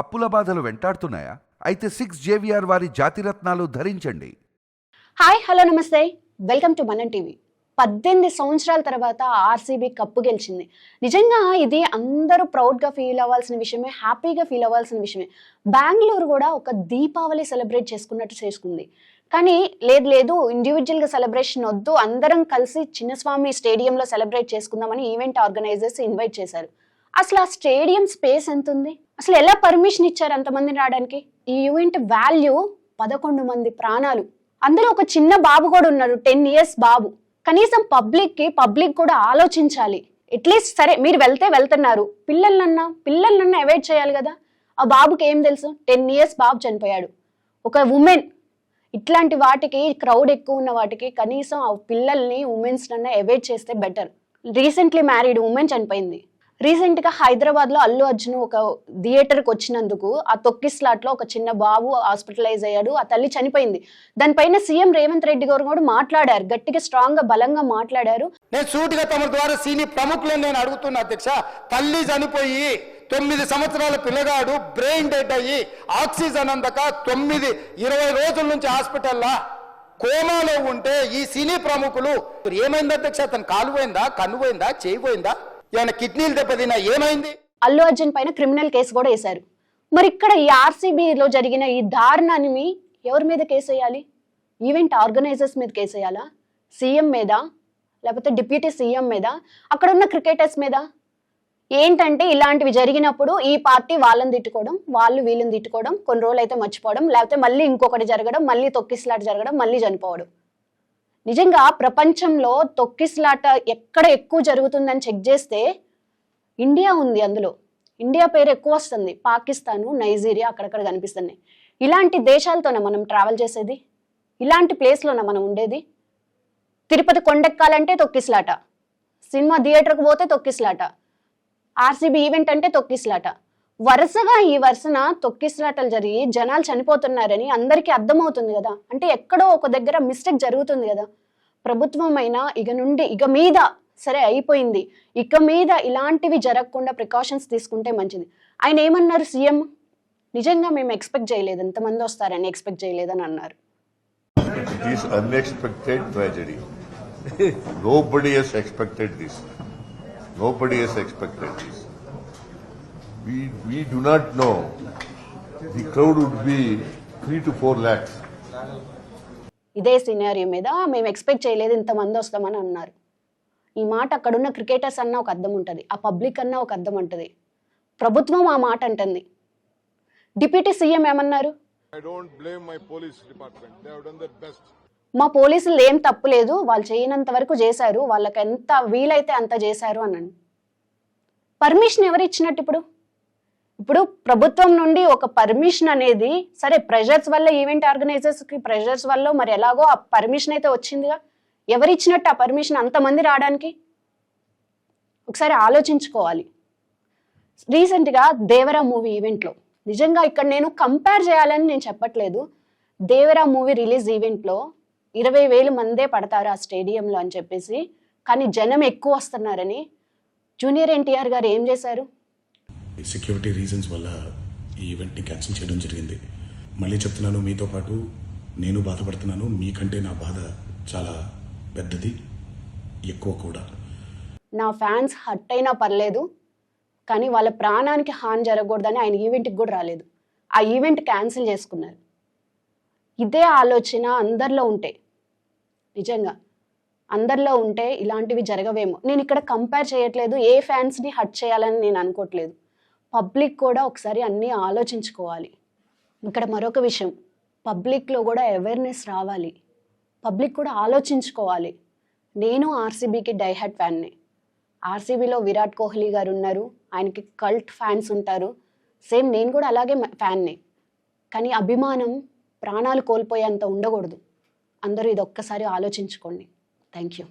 అప్పుల బాధలు వెంటాడుతున్నాయా? అయితే సిక్స్ జేవిఆర్ వారి జాతిరత్నాలు ధరించండి. Hi hello namaste. Welcome to Manam TV. పద్దెనిమిది సంవత్సరాల తర్వాత ఆర్సీబీ కప్పు గెలిచింది. నిజంగా ఇది అందరూ ప్రౌడ్గా ఫీల్ అవ్వాల్సిన విషయమే హ్యాపీగా ఫీల్ అవ్వాల్సిన విషయమే. బెంగళూరు కూడా ఒక దీపావళి సెలబ్రేట్ చేసుకున్నట్టు చేసుకుంది. కానీ లేదు లేదు ఇండివిజువల్గా సెలబ్రేషన్ వద్దు అందరం కలిసి చిన్నస్వామి స్టేడియంలో సెలబ్రేట్ చేసుకుందామని ఈవెంట్ ఆర్గనైజర్స్ ఇన్వైట్ చేశారు. అసలు ఆ స్టేడియం స్పేస్ ఎంత ఉంది అసలు ఎలా పర్మిషన్ ఇచ్చారు అంతమందిని రావడానికి? ఈ ఈవెంట్ వాల్యూ పదకొండు మంది ప్రాణాలు. అందులో ఒక చిన్న బాబు కూడా ఉన్నారు టెన్ ఇయర్స్ బాబు. కనీసం పబ్లిక్కి పబ్లిక్ కూడా ఆలోచించాలి. అట్లీస్ట్ సరే మీరు వెళ్తే వెళ్తున్నారు. పిల్లలన్నా పిల్లలన్నా అవాయిడ్ చేయాలి కదా. ఆ బాబుకి ఏం తెలుసు? టెన్ ఇయర్స్ బాబు చనిపోయాడు. ఒక ఉమెన్ ఇట్లాంటి వాటికి క్రౌడ్ ఎక్కువ ఉన్న వాటికి కనీసం ఆ పిల్లల్ని ఉమెన్స్ అన్నా అవాయిడ్ చేస్తే బెటర్ రీసెంట్లీ మ్యారీడ్ ఉమెన్ చనిపోయింది. రీసెంట్గా హైదరాబాద్లో అల్లు అర్జున్ ఒక థియేటర్కి వచ్చినందుకు ఆ తొక్కి స్లాట్లో ఒక చిన్న బాబు హాస్పిటలైజ్ అయ్యాడు. ఆ తల్లి చనిపోయింది. దానిపైన సీఎం రేవంత్ రెడ్డి గారు కూడా మాట్లాడారు. గట్టిగా స్ట్రాంగ్గా బలంగా మాట్లాడారు. నేను సూటిగా తమ ద్వారా సీని ప్రముఖులను నేను అడుగుతున్నా అధ్యక్ష. తల్లి చనిపోయి తొమ్మిది సంవత్సరాల పిల్లగాడు బ్రెయిన్ డెడ్ అయ్యి ఆక్సిజన్ అందక తొమ్మిది ఇరవై రోజుల నుంచి హాస్పిటల్లా కోమాలో ఉంటే ఈ సినీ ప్రముఖులు ఏమైంది అధ్యక్ష? అతను కాలు పోయిందా? కన్ను పోయిందా? చేయి పోయిందా? ఏమైనా కిడ్నీలు దెబ్బతిన్నా ఏమైంది? అల్లు అర్జున్ పైన క్రిమినల్ కేసు కూడా వేశారు. మరి ఇక్కడ ఈ ఆర్సీబీలో జరిగిన ఈ దారుణాన్ని ఎవరి మీద కేసు వేయాలి? ఈవెంట్ ఆర్గనైజర్స్ మీద కేసు వేయాలా? సీఎం మీద లేకపోతే డిప్యూటీ సీఎం మీద అక్కడ ఉన్న క్రికెటర్స్ మీద? ఏంటంటే ఇలాంటివి జరిగినప్పుడు ఈ పార్టీ వాళ్ళని తిట్టుకోవడం వాళ్ళు వీళ్ళని తిట్టుకోవడం కొన్ని రోజులు అయితే మర్చిపోవడం లేకపోతే మళ్ళీ ఇంకొకటి జరగడం మళ్ళీ తొక్కిసలాట జరగడం మళ్ళీ చనిపోవడం. నిజంగా ప్రపంచంలో తొక్కిసలాట ఎక్కడ ఎక్కువ జరుగుతుందని చెక్ చేస్తే ఇండియా ఉంది అందులో. ఇండియా పేరు ఎక్కువ వస్తుంది. పాకిస్తాను నైజీరియా అక్కడక్కడ కనిపిస్తున్నాయి. ఇలాంటి దేశాలతోనే మనం ట్రావెల్ చేసేది? ఇలాంటి ప్లేస్లోనే మనం ఉండేది? తిరుపతి కొండెక్కాలంటే తొక్కిసలాట. సినిమా థియేటర్కి పోతే తొక్కిసలాట. ఆర్సీబీ ఈవెంట్ అంటే తొక్కిసలాట. వరుసగా ఈ వరుసన తొక్కిసలాటలు జరిగి జనాలు చనిపోతున్నారని అందరికీ అర్థమవుతుంది కదా. అంటే ఎక్కడో ఒక దగ్గర మిస్టేక్ జరుగుతుంది కదా. ప్రభుత్వం అయినా ఇక నుండి ఇక మీద సరే అయిపోయింది. ఇక మీద ఇలాంటివి జరగకుండా ప్రికాషన్స్ తీసుకుంటే మంచిది. ఆయన ఏమన్నారు సీఎం? నిజంగా మేము ఎక్స్పెక్ట్ చేయలేదు. ఎంతమంది వస్తారని ఎక్స్పెక్ట్ చేయలేదని అన్నారు. Nobody has expected this. Nobody has expected this. We, we do not know. The crowd would be three to four lakhs. ఇదే సినారియో మీద మేము ఎక్స్పెక్ట్ చేయలేదు ఇంతమంది వస్తామని అన్నారు. ఈ మాట అక్కడున్న క్రికెటర్స్ అన్న ఒక అర్థం ఉంటుంది. ఆ పబ్లిక్ అన్న ఒక అర్థం ఉంటుంది. ప్రభుత్వం ఆ మాట అంటుంది. డిప్యూటీ సీఎం ఏమన్నారు? I don't blame my police department. They have done their best. మా పోలీసులు ఏం తప్పు లేదు. వాళ్ళు చేయనంత వరకు చేశారు. వాళ్ళకి ఎంత వీలైతే అంత చేశారు అన్నాను పర్మిషన్ ఎవరు ఇచ్చినట్టు ఇప్పుడు? ఇప్పుడు ప్రభుత్వం నుండి ఒక పర్మిషన్ అనేది సరే ప్రెషర్స్ వల్ల ఈవెంట్ ఆర్గనైజర్స్కి ప్రెషర్స్ వల్ల మరి ఎలాగో ఆ పర్మిషన్ అయితే వచ్చిందిగా? ఎవరిచ్చినట్టు ఆ పర్మిషన్ అంతమంది రావడానికి? ఒకసారి ఆలోచించుకోవాలి. రీసెంట్గా దేవరా మూవీ ఈవెంట్లో నిజంగా ఇక్కడ నేను కంపేర్ చేయాలని నేను చెప్పట్లేదు. దేవరా మూవీ రిలీజ్ ఈవెంట్లో ఇరవై వేలు మందే పడతారు ఆ స్టేడియంలో అని చెప్పేసి కానీ జనం ఎక్కువ వస్తున్నారని జూనియర్ ఎన్టీఆర్ గారు ఏం చేశారు? సెక్యూరిటీ రీజన్స్ వల్ల ఈ ఈవెంట్ని క్యాన్సిల్ చేయడం జరిగింది. మళ్ళీ చెప్తున్నాను మీతో పాటు నేను బాధపడుతున్నాను మీకంటే నా బాధ చాలా పెద్దది ఎక్కువ కూడా. నా ఫ్యాన్స్ హట్ అయినా పర్లేదు కానీ వాళ్ళ ప్రాణానికి హాని జరగకూడదని ఆయన ఈవెంట్కి కూడా రాలేదు. ఆ ఈవెంట్ క్యాన్సిల్ చేసుకున్నారు. ఇదే ఆలోచన అందరిలో ఉంటే నిజంగా అందరిలో ఉంటే ఇలాంటివి జరగవేమో. నేను ఇక్కడ కంపేర్ చేయట్లేదు ఏ ఫ్యాన్స్ని హట్ చేయాలని నేను అనుకోవట్లేదు పబ్లిక్ కూడా ఒకసారి అన్నీ ఆలోచించుకోవాలి. ఇక్కడ మరొక విషయం. పబ్లిక్లో కూడా అవేర్నెస్ రావాలి. పబ్లిక్ కూడా ఆలోచించుకోవాలి. నేను ఆర్సీబీకి డైహెడ్ ఫ్యాన్ని. ఆర్సీబీలో విరాట్ కోహ్లీ గారు ఉన్నారు. ఆయనకి కల్ట్ ఫ్యాన్స్ ఉంటారు. సేమ్ నేను కూడా అలాగే ఫ్యాన్ని. కానీ అభిమానం ప్రాణాలు కోల్పోయేంత ఉండకూడదు. అందరూ ఇది ఒక్కసారి ఆలోచించుకోండి. Thank you